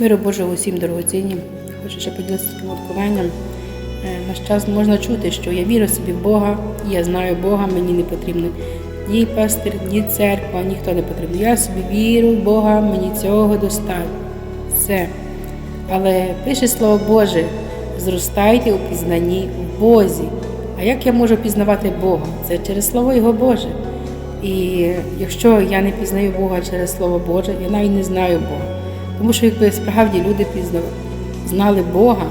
Миру Божого усім дорогоцінні. Хочу ще поділитися таким откровенням. Е, Наш час можна чути, що я вірю собі в Бога, я знаю Бога, мені не потрібно ні пастир, ні церква, ніхто не потрібен. Я собі вірю в Бога, мені цього достатньо. Все. Але пише Слово Боже, зростайте у пізнанні в Бозі. А як я можу пізнавати Бога? Це через Слово Його Боже. І якщо я не пізнаю Бога через Слово Боже, я навіть не знаю Бога. Тому що якби справді люди пізнали, знали Бога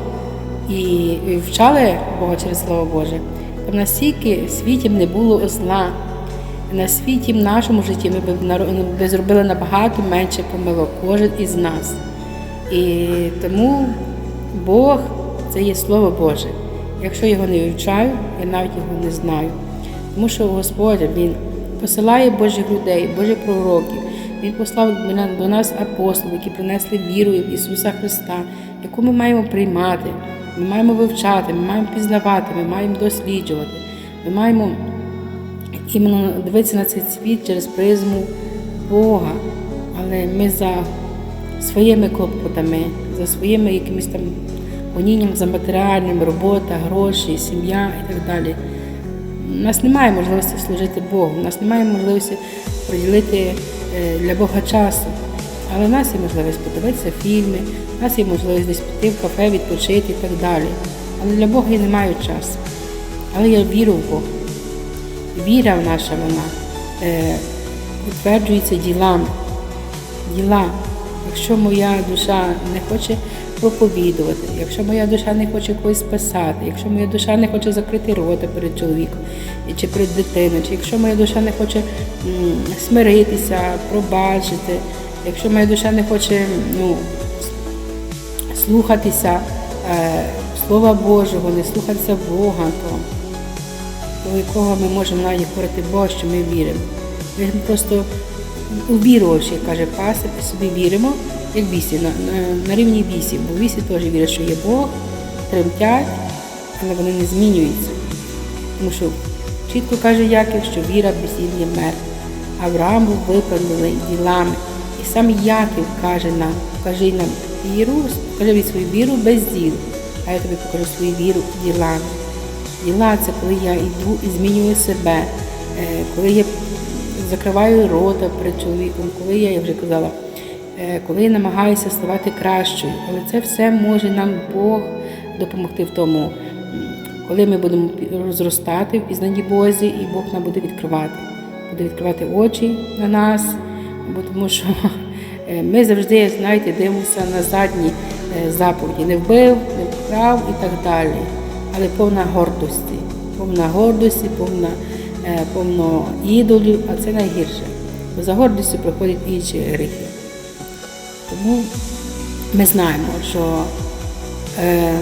і вчали Бога через Слово Боже, то настільки світі б не було зла. На світі в нашому житті ми б наро- би зробили набагато менше помилок, кожен із нас. І тому Бог це є Слово Боже. Якщо його не вивчаю, я навіть його не знаю. Тому що Господь Він посилає Божих людей, Божих пророків. Він послав до нас апостолів, які принесли віру в Ісуса Христа, яку ми маємо приймати, ми маємо вивчати, ми маємо пізнавати, ми маємо досліджувати, ми маємо іменно дивитися на цей світ через призму Бога. Але ми за своїми клопотами, за своїми якимись там гонінням за матеріальним, робота, гроші, сім'я і так далі. У нас немає можливості служити Богу, у нас немає можливості приділити для Бога часу. Але в нас є можливість подивитися фільми, в нас є можливість десь піти в кафе, відпочити і так далі. Але для Бога я не маю часу. Але я вірю в Бога. Віра в наша вона е, утверджується ділами. Діла. Якщо моя душа не хоче проповідувати, якщо моя душа не хоче когось спасати, якщо моя душа не хоче закрити рота перед чоловіком чи перед дитиною, чи якщо моя душа не хоче смиритися, пробачити, якщо моя душа не хоче ну, слухатися е, Слова Божого, не слухатися Бога, то до якого ми можемо навіть говорити Бога, що ми віримо. Ми просто увірувавши, каже пастир, і собі віримо, як бісі, на, на, на рівні бісів, бо бісі теж вірять, що є Бог, тремтять, але вони не змінюються. Тому що чітко каже Яків, що віра діл є мертва. Авраам був виправданий ділами. І сам Яків каже нам, покажи нам віру, покажи від свою віру без діл, а я тобі покажу свою віру ділами. Діла це коли я йду і змінюю себе, е, коли я закриваю рота перед чоловіком, коли я, я вже казала, е, коли я намагаюся ставати кращою. Але це все може нам Бог допомогти в тому, коли ми будемо пі- зростати в пізнанні Бозі, і Бог нам буде відкривати, буде відкривати очі на нас, бо тому що е, ми завжди, знаєте, дивимося на задні е, заповіді. Не вбив, не вкрав і так далі. Але повна гордості, повна гордості, повна, повно ідолів, а це найгірше. Бо за гордістю приходять інші гріхи. Тому ми знаємо, що е,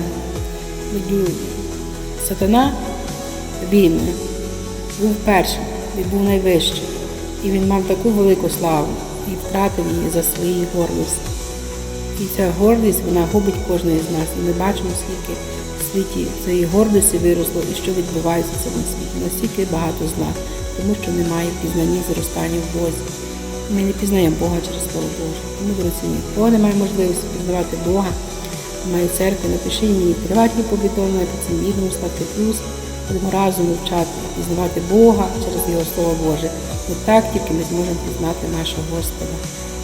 сатана він був першим, він був найвищий. І він мав таку велику славу і втратив її за свої гордості. І ця гордість вона губить кожного з нас. І ми бачимо, скільки світі цієї гордості виросло і що відбувається в цьому світі. Настільки багато зла, тому що немає пізнання зростання в Бозі. Ми не пізнаємо Бога через Слово Боже. Тому, дорогоцінні, кого немає можливості пізнавати Бога, немає церкви, напиши мені приватні повідомлення під цим відео, ставте плюс. Будемо разом вивчати, пізнавати Бога через Його Слово Боже. Бо так тільки ми зможемо пізнати нашого Господа.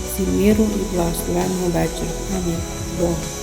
Всім миру і благословенного вечора. Амінь. З Богом.